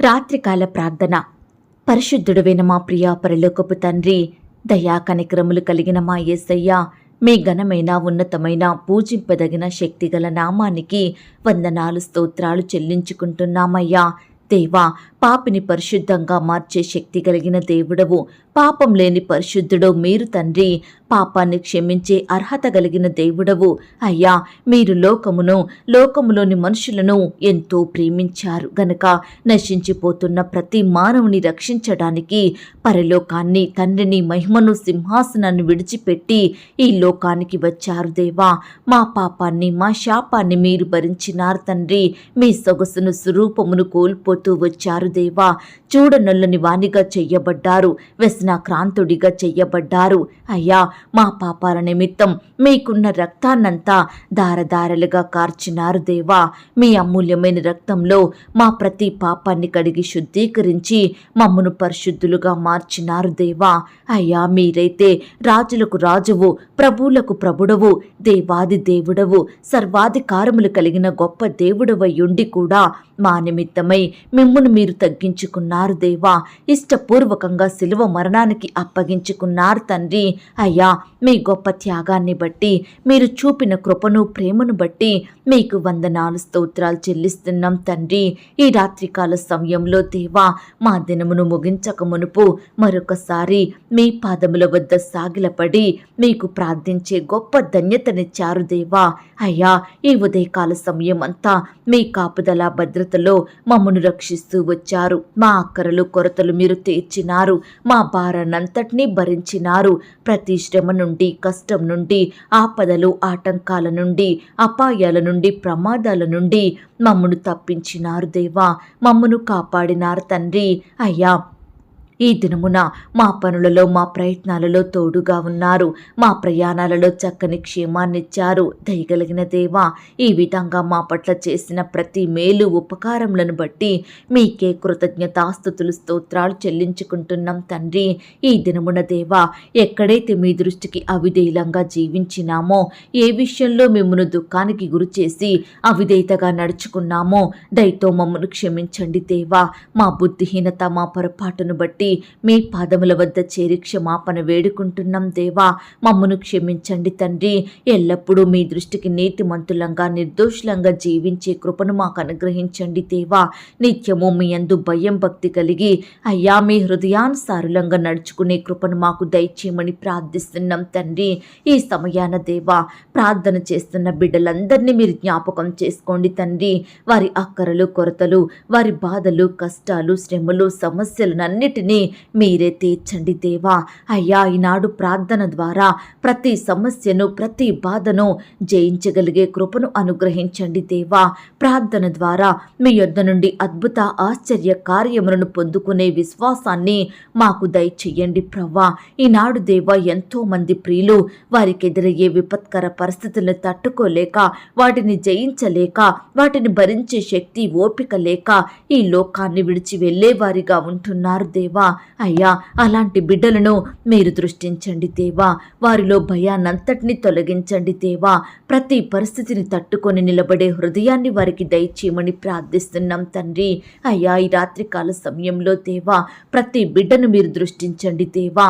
రాత్రికాల ప్రార్థన. పరిశుద్ధుడువైన మా ప్రియా పరలోకపు తండ్రి దయా కనిక్రములు కలిగిన మా యేసయ్య మీ ఘనమైన ఉన్నతమైన పూజింపదగిన శక్తిగల నామానికి వందనాలు స్తోత్రాలు చెల్లించుకుంటున్నామయ్యా. దేవా పాపిని పరిశుద్ధంగా మార్చే శక్తి కలిగిన దేవుడవు. పాపం లేని పరిశుద్ధుడు మీరు తండ్రి. పాపాన్ని క్షమించే అర్హత కలిగిన దేవుడవు. అయ్యా మీరు లోకమును లోకములోని మనుషులను ఎంతో ప్రేమించారు. గనక నశించిపోతున్న ప్రతి మానవుని రక్షించడానికి పరలోకాన్ని తండ్రిని మహిమను సింహాసనాన్ని విడిచిపెట్టి ఈ లోకానికి వచ్చారు దేవా. మా పాపాన్ని మా శాపాన్ని మీరు భరించినారు తండ్రి. మీ సొగసును స్వరూపమును కోల్పోతూ వచ్చారు దేవా. చూడనొల్లని వానిగా చెయ్యబడ్డారు వ్యసనాక్రాంతుడిగా చెయ్యబడ్డారు. అయ్యా మా పాపాల నిమిత్తం మీకున్న రక్తాన్నంతా దారదారలుగా కార్చినారు దేవా. మీ అమూల్యమైన రక్తంలో మా ప్రతి పాపాన్ని కడిగి శుద్ధీకరించి మమ్మను పరిశుద్ధులుగా మార్చినారు దేవా. అయ్యా మీరైతే రాజులకు రాజువు ప్రభువులకు ప్రభుడవు దేవాది దేవుడవు సర్వాధికారములు కలిగిన గొప్ప దేవుడవయ్యుండి కూడా మా నిమిత్తమై మిమ్మును మీరు తగ్గించుకున్నారు దేవా. ఇష్టపూర్వకంగా శిలువ మరణానికి అప్పగించుకున్నారు తండ్రి. అయ్యా మీ గొప్ప త్యాగాన్ని బట్టి మీరు చూపిన కృపను ప్రేమను బట్టి మీకు వందనాలు స్తోత్రాలు చెల్లిస్తున్నాం తండ్రి. ఈ రాత్రికాల సమయంలో దేవా మా దినమును ముగించక మునుపు మరొకసారి మీ పాదముల వద్ద సాగిలపడి మీకు ప్రార్థించే గొప్ప ధన్యతనిచ్చారు దేవా. అయ్యా ఈ ఉదయకాల సమయం అంతా మీ కాపుదల భద్రతలో మమ్మను రక్షిస్తూ వచ్చారు. మా అక్కరలు కొరతలు మీరు తీర్చినారు. మా భారాన్నంతటినీ భరించినారు. ప్రతిష్ట శ్రమ నుండి కష్టం నుండి ఆపదలు ఆటంకాల నుండి అపాయాల నుండి ప్రమాదాల నుండి మమ్మను తప్పించినారు దేవా. మమ్మను కాపాడినారు తండ్రి. అయ్యా ఈ దినమున మా పనులలో మా ప్రయత్నాలలో తోడుగా ఉన్నారు. మా ప్రయాణాలలో చక్కని క్షేమాన్నిచ్చారు. దయగలిగిన దేవా ఈ విధంగా మా పట్ల చేసిన ప్రతి మేలు ఉపకారములను బట్టి మీకే కృతజ్ఞతాస్థుతులు స్తోత్రాలు చెల్లించుకుంటున్నాం తండ్రి. ఈ దినమున దేవా ఎక్కడైతే మీ దృష్టికి అవిధేయులంగా జీవించినామో ఏ విషయంలో మిమ్మను దుఃఖానికి గురి చేసి అవిధేయతగా నడుచుకున్నామో దయతో మమ్మను క్షమించండి దేవా. మా బుద్ధిహీనత మా పొరపాటును బట్టి మీ పాదముల వద్ద చేరి క్షమాపణ వేడుకుంటున్నాం దేవా. మమ్మను క్షమించండి తండ్రి. ఎల్లప్పుడూ మీ దృష్టికి నీతిమంతులంగా నిర్దోషులంగా జీవించే కృపను మాకు అనుగ్రహించండి దేవా. నిత్యము మీ అందు భయం భక్తి కలిగి అయ్యా మీ హృదయానుసారులంగా నడుచుకునే కృపను మాకు దయచేయమని ప్రార్థిస్తున్నాం తండ్రి. ఈ సమయాన దేవా ప్రార్థన చేస్తున్న బిడ్డలందరినీ మీరు జ్ఞాపకం చేసుకోండి తండ్రి. వారి అక్కరలు కొరతలు వారి బాధలు కష్టాలు శ్రమలు వాటిని మీరే తీర్చండి దేవా. అయ్యా ఈనాడు ప్రార్థన ద్వారా ప్రతి సమస్యను ప్రతి బాధను జయించగలిగే కృపను అనుగ్రహించండి దేవా. ప్రార్థన ద్వారా మీ యొద్ద నుండి అద్భుత ఆశ్చర్య కార్యములను పొందుకునే విశ్వాసాన్ని మాకు దయచెయ్యండి ప్రవ్వా. ఈనాడు దేవా ఎంతో మంది ప్రియులు వారికి ఎదురయ్యే విపత్కర పరిస్థితులను తట్టుకోలేక వాటిని జయించలేక వాటిని భరించే శక్తి ఓపిక లేక ఈ లోకాన్ని విడిచి వెళ్ళేవారిగా ఉంటున్నారు దేవా. అయ్యా అలాంటి బిడ్డలను మీరు దృష్టించండి దేవా. వారిలో భయాన్నంతటిని తొలగించండి దేవా. ప్రతి పరిస్థితిని తట్టుకొని నిలబడే హృదయాన్ని వారికి దయచేయమని ప్రార్థిస్తున్నాం తండ్రి. అయ్యా ఈ రాత్రికాల సమయంలో దేవా ప్రతి బిడ్డను మీరు దృష్టించండి దేవా.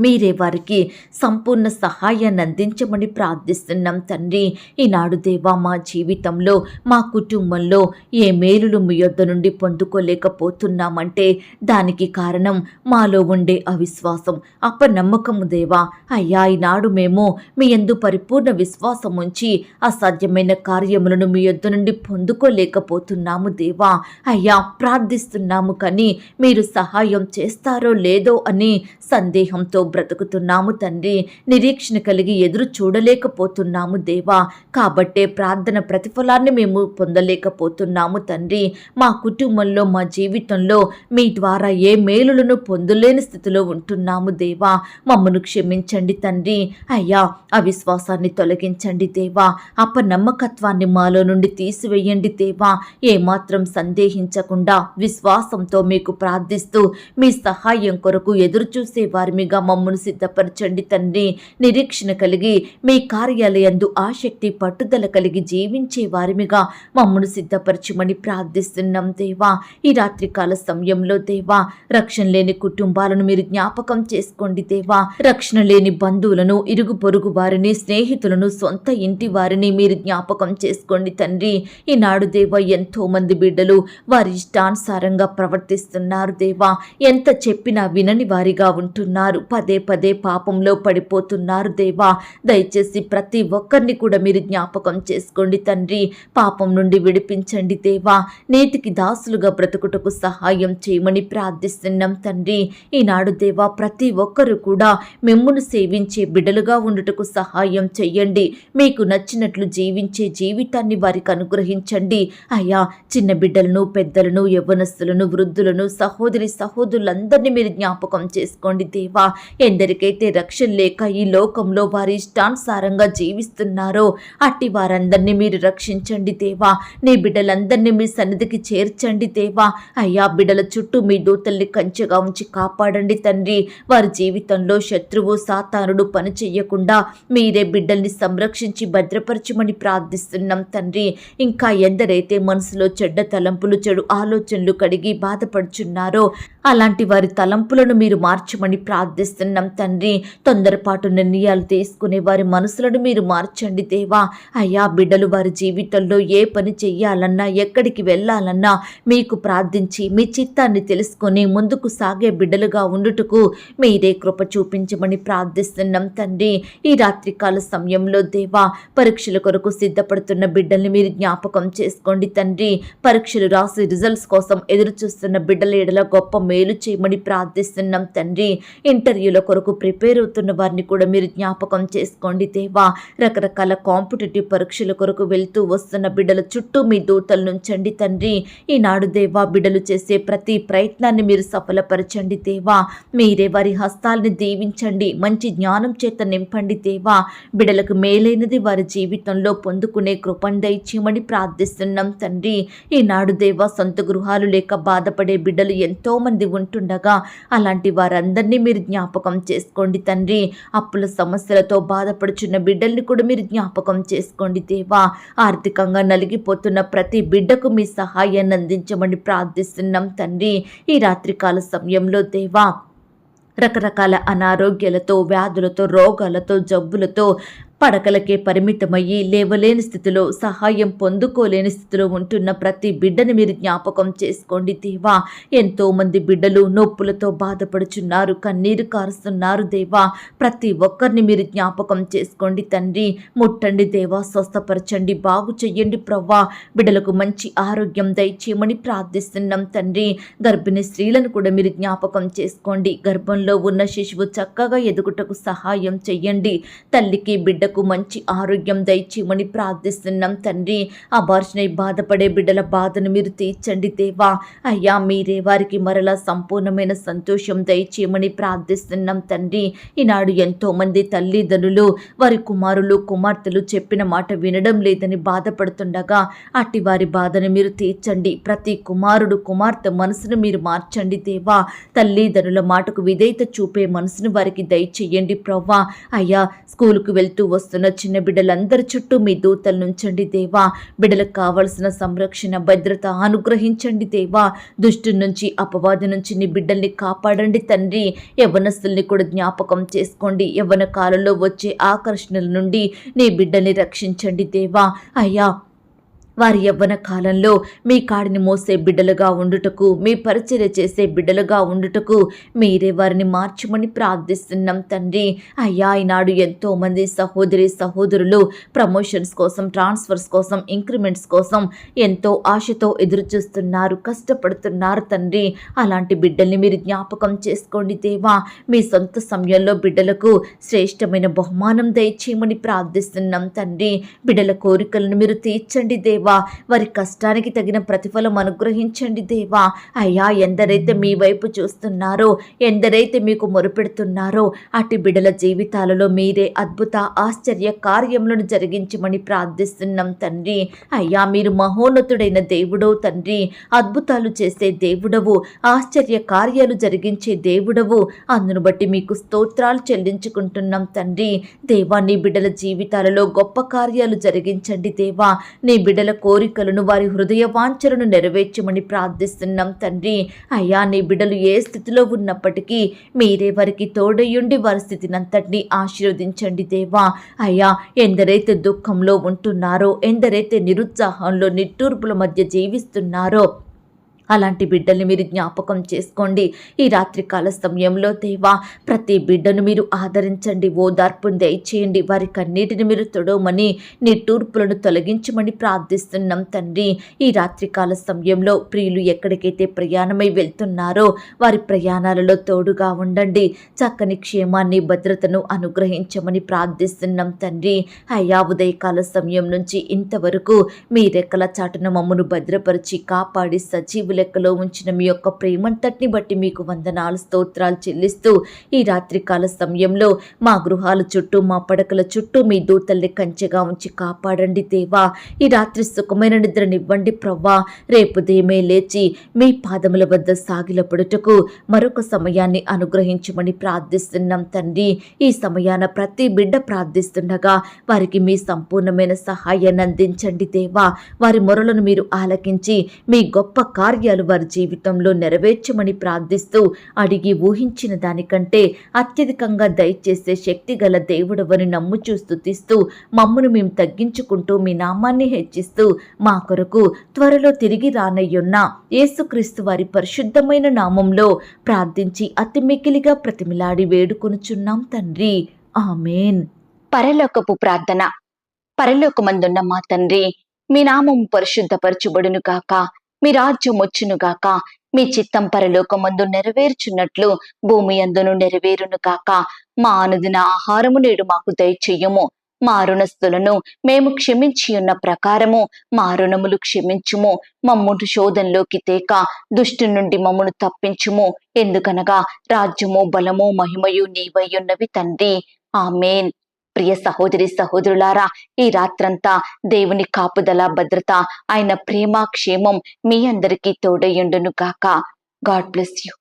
మీరే వారికి సంపూర్ణ సహాయాన్ని అందించమని ప్రార్థిస్తున్నాం తండ్రి. ఈనాడు దేవా మా జీవితంలో మా కుటుంబంలో ఏ మేలులు మీ యొద్ద నుండి పొందుకోలేకపోతున్నామంటే దానికి కారణం మాలో ఉండే అవిశ్వాసం. అపనమ్మకము దేవా. అయ్యా ఈనాడు మేము మీ ఎందు పరిపూర్ణ విశ్వాసం ఉంచి అసాధ్యమైన కార్యములను మీ యొద్ద నుండి పొందుకోలేకపోతున్నాము దేవా. అయ్యా ప్రార్థిస్తున్నాము కానీ మీరు సహాయం చేస్తారో లేదో అని సందేహంతో బ్రతుకుతున్నాము తండ్రి. నిరీక్షణ కలిగి ఎదురు చూడలేకపోతున్నాము దేవా. కాబట్టే ప్రార్థన ప్రతిఫలాన్ని మేము పొందలేకపోతున్నాము తండ్రి. మా కుటుంబంలో మా జీవితంలో మీ ద్వారా ఏ మేలులను పొందలేని స్థితిలో ఉంటున్నాము దేవా. మమ్మను క్షమించండి తండ్రి. అయ్యా అవిశ్వాసాన్ని తొలగించండి దేవా. అపనమ్మకత్వాన్ని మాలో నుండి తీసివేయండి దేవా. ఏమాత్రం సందేహించకుండా విశ్వాసంతో మీకు ప్రార్థిస్తూ మీ సహాయం కొరకు ఎదురుచూసే వారిమిగా మమ్మల్ని మమ్మను సిద్ధపరచండి తండ్రి. నిరీక్షణ కలిగి మీ కార్యాలయందు ఆసక్తి పట్టుదల కలిగి జీవించే వారిమిగా మమ్మను సిద్ధపరచమని ప్రార్థిస్తున్నాం దేవా. ఈ రాత్రికాల సమయంలో దేవా రక్షణ లేని కుటుంబాలను మీరు జ్ఞాపకం చేసుకోండి దేవా. రక్షణ లేని బంధువులను ఇరుగు పొరుగు వారిని స్నేహితులను సొంత ఇంటి వారిని మీరు జ్ఞాపకం చేసుకోండి తండ్రి. ఈనాడు దేవా ఎంతో మంది బిడ్డలు వారి ఇష్టానుసారంగా ప్రవర్తిస్తున్నారు దేవా. ఎంత చెప్పినా వినని వారిగా ఉంటున్నారు. పదే పదే పదే పాపంలో పడిపోతున్నారు దేవా. దయచేసి ప్రతి ఒక్కరిని కూడా మీరు జ్ఞాపకం చేసుకోండి తండ్రి. పాపం నుండి విడిపించండి దేవా. నేటికి దాసులుగా బ్రతుకుటకు సహాయం చేయమని ప్రార్థిస్తున్నాం తండ్రి. ఈనాడు దేవా ప్రతి ఒక్కరూ కూడా మిమ్మును సేవించే బిడ్డలుగా ఉండుటకు సహాయం చెయ్యండి. మీకు నచ్చినట్లు జీవించే జీవితాన్ని వారికి అనుగ్రహించండి. అయ్యా చిన్న బిడ్డలను పెద్దలను యవ్వనస్తులను వృద్ధులను సహోదరి సహోదరులందరినీ మీరు జ్ఞాపకం చేసుకోండి దేవా. ఎందరికైతే రక్షణ లేక ఈ లోకంలో వారి ఇష్టానుసారంగా జీవిస్తున్నారో అట్టి వారందరినీ మీరు రక్షించండి దేవా. నీ బిడ్డలందరినీ మీ సన్నిధికి చేర్చండి దేవా. అయ్యా బిడ్డల చుట్టూ మీ దూతల్ని కంచెగా ఉంచి కాపాడండి తండ్రి. వారి జీవితంలో శత్రువు సాతానుడు పని చెయ్యకుండా మీరే బిడ్డల్ని సంరక్షించి భద్రపరచమని ప్రార్థిస్తున్నాం తండ్రి. ఇంకా ఎందరైతే మనసులో చెడ్డ తలంపులు చెడు ఆలోచనలు కడిగి బాధపడుచున్నారో అలాంటి వారి తలంపులను మీరు మార్చమని ప్రార్థిస్తున్నాం తండ్రి. తొందరపాటు నిర్ణయాలు తీసుకునే వారి మనసులను మీరు మార్చండి దేవా. అయ్యా బిడ్డలు వారి జీవితంలో ఏ పని చెయ్యాలన్నా ఎక్కడికి వెళ్ళాలన్నా మీకు ప్రార్థించి మీ చిత్తాన్ని తెలుసుకొని ముందుకు సాగే బిడ్డలుగా ఉండుటకు మీరే కృప చూపించమని ప్రార్థిస్తున్నాం తండ్రి. ఈ రాత్రికాల సమయంలో దేవా పరీక్షల కొరకు సిద్ధపడుతున్న బిడ్డల్ని మీరు జ్ఞాపకం చేసుకోండి తండ్రి. పరీక్షలు రాసి రిజల్ట్స్ కోసం ఎదురు చూస్తున్న బిడ్డల ఎడల గొప్ప మేలు చేయమని ప్రార్థిస్తున్నాం తండ్రి. ఇంటర్వ్యూల కొరకు ప్రిపేర్ అవుతున్న వారిని కూడా మీరు జ్ఞాపకం చేసుకోండి దేవా. రకరకాల కాంపిటేటివ్ పరీక్షల కొరకు వెళ్తూ వస్తున్న బిడ్డల చుట్టూ మీ దూతలు నుంచండి తండ్రి. ఈనాడు దేవా బిడ్డలు చేసే ప్రతి ప్రయత్నాన్ని మీరు సఫలపరచండి దేవా. మీరే వారి హస్తాల్ని దీవించండి. మంచి జ్ఞానం చేత నింపండి దేవా. బిడ్డలకు మేలైనది వారి జీవితంలో పొందుకునే కృపను దయచేయమని ప్రార్థిస్తున్నాం తండ్రి. ఈనాడు దేవా సొంత గృహాలు లేక బాధపడే బిడ్డలు ఎంతో మంది ఉంటుండగా అలాంటి వారందరినీ మీరు జ్ఞాపకం చేసుకోండి తండ్రి. అప్పుల సమస్యలతో బాధపడుచున్న బిడ్డల్ని కూడా మీరు జ్ఞాపకం చేసుకోండి దేవా. ఆర్థికంగా నలిగిపోతున్న ప్రతి బిడ్డకు మీ సహాయాన్ని అందించమని ప్రార్థిస్తున్నాం తండ్రి. ఈ రాత్రికాల సమయంలో దేవా రకరకాల అనారోగ్యాలతో వ్యాధులతో రోగాలతో జబ్బులతో పడకలకే పరిమితమయ్యి లేవలేని స్థితిలో సహాయం పొందుకోలేని స్థితిలో ఉంటున్న ప్రతి బిడ్డని మీరు జ్ఞాపకం చేసుకోండి దేవా. ఎంతో మంది బిడ్డలు నొప్పులతో బాధపడుచున్నారు కన్నీరు కారుస్తున్నారు దేవా. ప్రతి ఒక్కరిని మీరు జ్ఞాపకం చేసుకోండి తండ్రి. ముట్టండి దేవా స్వస్థపరచండి బాగు చెయ్యండి ప్రవ్వా. బిడ్డలకు మంచి ఆరోగ్యం దయచేయమని ప్రార్థిస్తున్నాం తండ్రి. గర్భిణీ స్త్రీలను కూడా మీరు జ్ఞాపకం చేసుకోండి. గర్భంలో ఉన్న శిశువు చక్కగా ఎదుగుటకు సహాయం చెయ్యండి. తల్లికి బిడ్డ బిడ్డకు మంచి ఆరోగ్యం దయచేయమని ప్రార్థిస్తున్నాం తండ్రి. అబార్షణ బాధపడే బిడ్డల బాధను మీరు తీర్చండి దేవా. అయ్యా మీరే వారికి మరలా సంపూర్ణమైన సంతోషం దయచేయమని ప్రార్థిస్తున్నాం తండ్రి. ఈనాడు ఎంతో మంది తల్లిదండ్రులు వారి కుమారులు కుమార్తెలు చెప్పిన మాట వినడం లేదని బాధపడుతుండగా అట్టి వారి బాధను మీరు తీర్చండి. ప్రతి కుమారుడు కుమార్తె మనసును మీరు మార్చండి దేవా. తల్లిదండ్రుల మాటకు విధేయత చూపే మనసును వారికి దయచేయండి ప్రవ్వా. అయ్యా స్కూలుకు వెళ్తూ వస్తున్న చిన్న బిడ్డలందరి చుట్టూ మీ దూతలు నుంచండి దేవా. బిడ్డలకు కావలసిన సంరక్షణ భద్రత అనుగ్రహించండి దేవా. దుష్టు నుంచి అపవాది నుంచి నీ బిడ్డల్ని కాపాడండి తండ్రి. యవ్వనస్తుల్ని కూడా జ్ఞాపకం చేసుకోండి. యవ్వన కాలంలో వచ్చే ఆకర్షణల నుండి నీ బిడ్డల్ని రక్షించండి దేవా. అయ్యా వారి యవ్వన కాలంలో మీ కాడిని మోసే బిడ్డలుగా ఉండుటకు మీ పరిచర్య చేసే బిడ్డలుగా ఉండుటకు మీరే వారిని మార్చమని ప్రార్థిస్తున్నాం తండ్రి. అయ్యా ఈనాడు ఎంతో మంది సహోదరి సహోదరులు ప్రమోషన్స్ కోసం ట్రాన్స్ఫర్స్ కోసం ఇంక్రిమెంట్స్ కోసం ఎంతో ఆశతో ఎదురు చూస్తున్నారు కష్టపడుతున్నారు తండ్రి. అలాంటి బిడ్డల్ని మీరు జ్ఞాపకం చేసుకోండి దేవా. మీ సొంత సమయంలో బిడ్డలకు శ్రేష్టమైన బహుమానం దయచేయమని ప్రార్థిస్తున్నాం తండ్రి. బిడ్డల కోరికలను మీరు తీర్చండి దేవా. దేవా. వారి కష్టానికి తగిన ప్రతిఫలం అనుగ్రహించండి దేవా. అయ్యా ఎందరైతే మీ వైపు చూస్తున్నారో ఎందరైతే మీకు మొరుపెడుతున్నారో అటు బిడల జీవితాలలో మీరే అద్భుత ఆశ్చర్య కార్యములను జరిగించమని ప్రార్థిస్తున్నాం తండ్రి. అయ్యా మీరు మహోన్నతుడైన దేవుడో తండ్రి. అద్భుతాలు చేసే దేవుడవు ఆశ్చర్య కార్యాలు జరిగించే దేవుడవు. అందును బట్టి మీకు స్తోత్రాలు చెల్లించుకుంటున్నాం తండ్రి. దేవా నీ బిడ్డల జీవితాలలో గొప్ప కార్యాలు జరిగించండి దేవా. నీ బిడ్డల కోరికలను వారి హృదయ వాంఛలను నెరవేర్చమని ప్రార్థిస్తున్నాం తండ్రి. అయ్యా నీ బిడ్డలు ఏ స్థితిలో ఉన్నప్పటికీ మీరే వారికి తోడయుండి వారి స్థితినంతటినీ ఆశీర్వదించండి దేవా. అయ్యా ఎందరైతే దుఃఖంలో ఉంటున్నారో ఎందరైతే నిరుత్సాహంలో నిట్టూర్పుల మధ్య జీవిస్తున్నారో అలాంటి బిడ్డల్ని మీరు జ్ఞాపకం చేసుకోండి. ఈ రాత్రికాల సమయంలో దేవా ప్రతి బిడ్డను మీరు ఆదరించండి. ఓదార్పును దయచేయండి. వారి కన్నీటిని మీరు తొడవమని నీ తూర్పులను తొలగించమని ప్రార్థిస్తున్నాం తండ్రి. ఈ రాత్రికాల సమయంలో ప్రియులు ఎక్కడికైతే ప్రయాణమై వెళ్తున్నారో వారి ప్రయాణాలలో తోడుగా ఉండండి. చక్కని క్షేమాన్ని భద్రతను అనుగ్రహించమని ప్రార్థిస్తున్నాం తండ్రి. అయ్యా ఉదయకాల సమయం నుంచి ఇంతవరకు మీ రెక్కల చాటున మమ్మను భద్రపరిచి కాపాడి సజీవులు లెక్కలో ఉంచిన మీ యొక్క ప్రేమంతటిని బట్టి మీకు వందనాలు స్తోత్రాలు చెల్లిస్తూ ఈ రాత్రికాల సమయంలో మా గృహాల చుట్టూ మా పడకల చుట్టూ మీ దూతల్ని కంచెగా ఉంచి కాపాడండి దేవా. ఈ రాత్రి సుఖమైన నిద్రనివ్వండి ప్రవ్వా. రేపు దేమే లేచి మీ పాదముల వద్ద సాగిలపడుటకు మరొక సమయాన్ని అనుగ్రహించమని ప్రార్థిస్తున్నాం తండ్రి. ఈ సమయాన ప్రతి బిడ్డ ప్రార్థిస్తుండగా వారికి మీ సంపూర్ణమైన సహాయాన్ని అందించండి దేవా. వారి మొరలను మీరు ఆలకించి మీ గొప్ప కార్య కార్యాలు వారి జీవితంలో నెరవేర్చమని ప్రార్థిస్తూ అడిగి ఊహించిన దానికంటే అత్యధికంగా దయచేసే శక్తి గల దేవుడవని నమ్ముచూ స్తుతిస్తూ మమ్మను మేము తగ్గించుకుంటూ మీ నామాన్ని హెచ్చిస్తూ మా కొరకు త్వరలో తిరిగి రానయ్యున్న యేసుక్రీస్తు వారి పరిశుద్ధమైన నామంలో ప్రార్థించి అతి మికిలిగా ప్రతిమిలాడి వేడుకొనుచున్నాం తండ్రి. ఆమెన్. పరలోకపు ప్రార్థన. పరలోకమందున్న మా తండ్రి మీ నామము పరిశుద్ధపరచుబడును కాక మీ రాజ్యం వచ్చును గాక మీ చిత్తం పరలోకమందు నెరవేర్చున్నట్లు భూమి అందును నెరవేరును గాక. మా అనుదిన ఆహారము నేడు మాకు దయచెయ్యము మా రుణస్థులను మేము క్షమించి ఉన్న ప్రకారము మా రుణములు క్షమించుము. మమ్మును శోధంలోకి తేక దుష్టు నుండి మమ్మను తప్పించుము. ఎందుకనగా రాజ్యము బలము మహిమయు నీవయ్యున్నవి తండ్రి. ఆమెన్. ప్రియ సహోదరి సహోదరులారా ఈ రాత్రంతా దేవుని కాపుదల భద్రత ఆయన ప్రేమ క్షేమం మీ అందరికీ తోడయ్యుండును గాక. God bless you.